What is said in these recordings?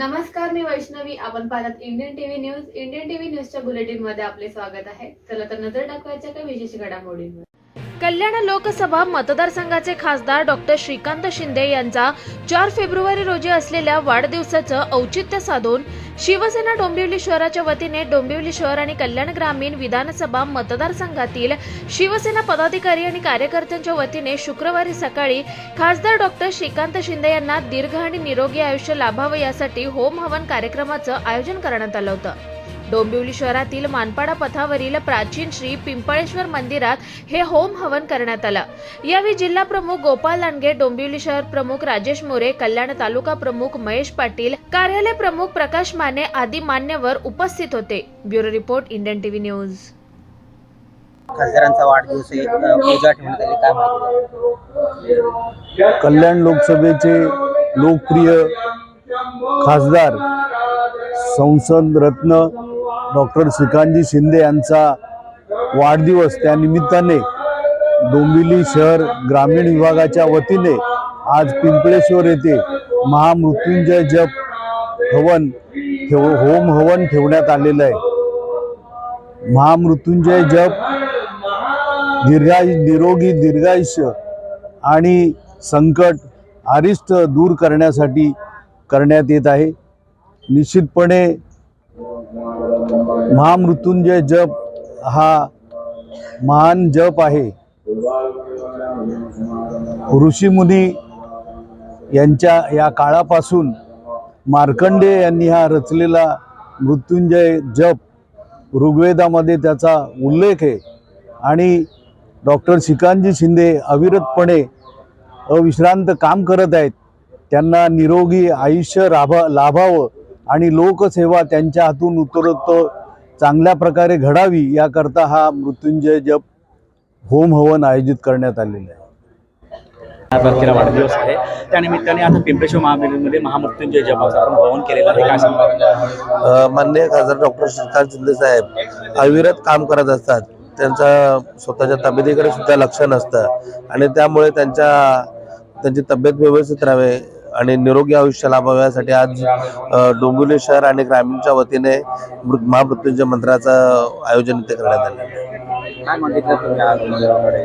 नमस्कार मी वैष्णवी. आपण पाहतात Indian TV news Indian TV न्यूजच्या बुलेटिनमध्ये आपले स्वागत आहे. चला तर नजर टाकवायच्या काही विशेष घडामोडींवर. कल्याण लोकसभा मतदारसंघाचे खासदार डॉक्टर श्रीकांत शिंदे यांचा चार फेब्रुवारी रोजी असलेल्या वाढदिवसाचं औचित्य साधून शिवसेना डोंबिवली शहराच्या वतीने डोंबिवली शहर आणि कल्याण ग्रामीण विधानसभा मतदारसंघातील शिवसेना पदाधिकारी आणि कार्यकर्त्यांच्या वतीने शुक्रवारी सकाळी खासदार डॉक्टर श्रीकांत शिंदे यांना दीर्घ आणि निरोगी आयुष्य लाभावं यासाठी होम हवन कार्यक्रमाचं आयोजन करण्यात आलं होतं. डोंबिवली शहरातील मानपाडा पथावरील प्राचीन श्री पिंपळेश्वर मंदिरात हे होम हवन करण्यात आलं. यावेळी जिल्हा प्रमुख गोपाल लांडगे डोंबिवली शहर प्रमुख राजेश मोरे कल्याण तालुका प्रमुख महेश पाटील कार्यालय प्रमुख प्रकाश माने आदी मान्यवर उपस्थित होते. Bureau report Indian TV news. खासदारांचा वाढदिवस आहे, अ, पूजा ठेवण्यात आली. काय माहिती कल्याण लोकसभेचे लोकप्रिय खासदार संसद रत्न डॉक्टर श्रीकांतजी शिंदे यांचा वाढदिवस त्यानिमित्ताने डोंबिवली शहर ग्रामीण विभागाच्या वतीने आज पिंपळेश्वर येथे महामृत्युंजय जप हवन ठेव होम हवन ठेवण्यात आलेलं आहे. महामृत्युंजय जप दीर्घायु निरोगी दीर्घायुष्य आणि संकट अरिष्ट दूर करण्यासाठी करण्यात येत आहे. निश्चितपणे महामृत्युंजय जप हा महान जप आहे. ऋषीमुनी यांच्या या काळापासून मार्कंडे यांनी हा रचलेला मृत्युंजय जप ऋग्वेदामध्ये त्याचा उल्लेख आहे. आणि डॉक्टर श्रीकांतजी शिंदे अविरतपणे अविश्रांत काम करत आहेत. त्यांना निरोगी आयुष्य राभा लाभावं आणि लोकसेवा त्यांच्या हातून उत्तरोत्तर चांगल्या प्रकारे घडावी याकरता हा मृत्युंजय जप होम हवन आयोजित करण्यात आलेलं आहे. तारखेला वाढदिवस आहे. त्यानिमित्ताने आता पिंपळेश्वर महाविद्यालयामध्ये महामृत्युंजय जपाचं आपण भवन केलेलं आहे. काय माननीय खासदार डॉक्टर श्रीकांत शिंदे साहेब अविरत काम करत असतात. त्यांचा स्वतःच्या तब्येतीकडे सुद्धा लक्ष नसतं. आणि त्यामुळे त्यांच्या त्यांची तब्येत व्यवस्थित राहावे आणि निरोगी आयुष्य लाभावे यासाठी आज डोंबिवली शहर आणि ग्रामीणच्या वतीने महामृत्युंजय मंत्राचं आयोजन इथे करण्यात आलं आहे. काय मागितलं तुम्ही आज मंदिराकडे?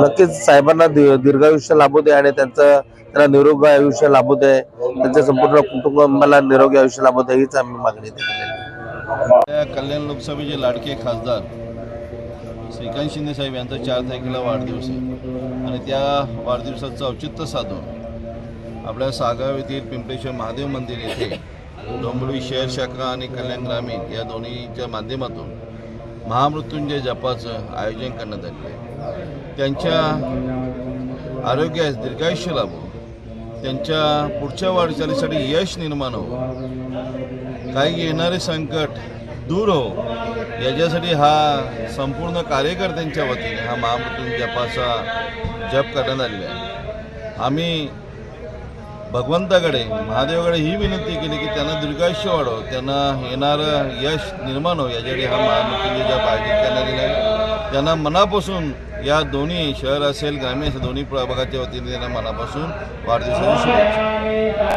नक्कीच साहेबांना दि- दीर्घायुष्य लाभू दे आणि त्यांचं त्यांना निरोगी आयुष्य लाभू दे. त्यांच्या संपूर्ण कुटुंबाला निरोगी आयुष्य लाभू दे हीच आम्ही मागणी केलेली कल्याण लोकसभेचे लाडके खासदार श्रीकांत शिंदे साहेब यांचा चार तारखेला वाढदिवस आहे. आणि त्या वाढदिवसाचं औचित्य साधून आपल्या सागाव येथील पिंपळेश्वर महादेव मंदिर येथे डोंबिवली शहर शाखा आणि कल्याण ग्रामीण या दोन्हीच्या माध्यमातून महामृत्युंजय जपाचं आयोजन करण्यात आले त्यांच्या आरोग्यास दीर्घायुष्य लाभो त्यांच्या पुढच्या वाटचालीसाठी यश निर्माण हो काही येणारे संकट दूर हो याच्यासाठी हा संपूर्ण कार्यकर्त्यांच्या वतीने हा महामृत्युंजय जपाचा जप करण्यात आलेला आहे. आम्ही भगवंताकडे महादेवाकडे ही विनंती केली की त्यांना दीर्घायुष्य वाढव त्यांना येणारं यश निर्माण हो याच्याकडे हा महामृत्युंजय ज्या आयोजित त्यांना दिला त्यांना मनापासून या दोन्ही शहर असेल ग्रामीण असेल दोन्ही प्रभागाच्या वतीने त्यांना मनापासून वाढदिवसाची शुभेच्छा.